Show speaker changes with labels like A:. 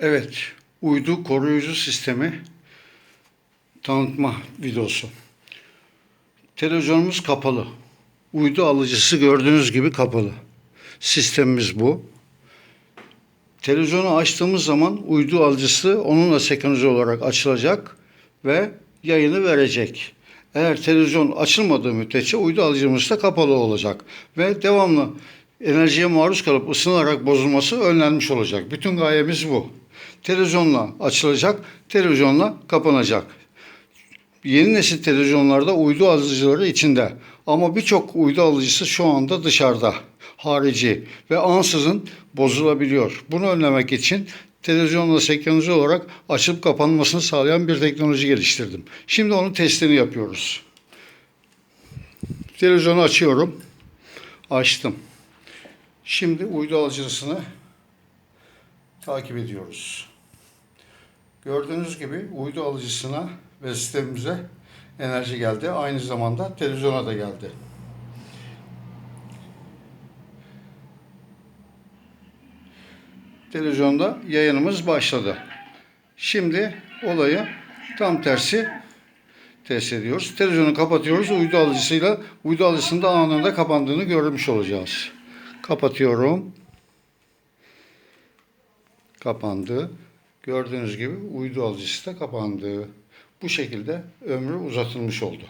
A: Evet, uydu koruyucu sistemi tanıtma videosu. Televizyonumuz kapalı. Uydu alıcısı gördüğünüz gibi kapalı. Sistemimiz bu. Televizyonu açtığımız zaman uydu alıcısı onunla senkronize olarak açılacak ve yayını verecek. Eğer televizyon açılmadığı müddetçe uydu alıcımız da kapalı olacak ve devamlı enerjiye maruz kalıp ısınarak bozulması önlenmiş olacak. Bütün gayemiz bu. Televizyonla açılacak, televizyonla kapanacak. Yeni nesil televizyonlarda uydu alıcıları içinde ama birçok uydu alıcısı şu anda dışarıda, harici ve ansızın bozulabiliyor. Bunu önlemek için televizyonla senkronize olarak açılıp kapanmasını sağlayan bir teknoloji geliştirdim. Şimdi onun testini yapıyoruz. Televizyonu açıyorum. Açtım. Şimdi uydu alıcısını takip ediyoruz. Gördüğünüz gibi uydu alıcısına ve sistemimize enerji geldi. Aynı zamanda televizyona da geldi. Televizyonda yayınımız başladı. Şimdi olayı tam tersi test ediyoruz. Televizyonu kapatıyoruz. Uydu alıcısıyla uydu alıcısının da anında kapandığını görmüş olacağız. Kapatıyorum. Kapandı. Gördüğünüz gibi uydu alıcısı da kapandı. Bu şekilde ömrü uzatılmış oldu.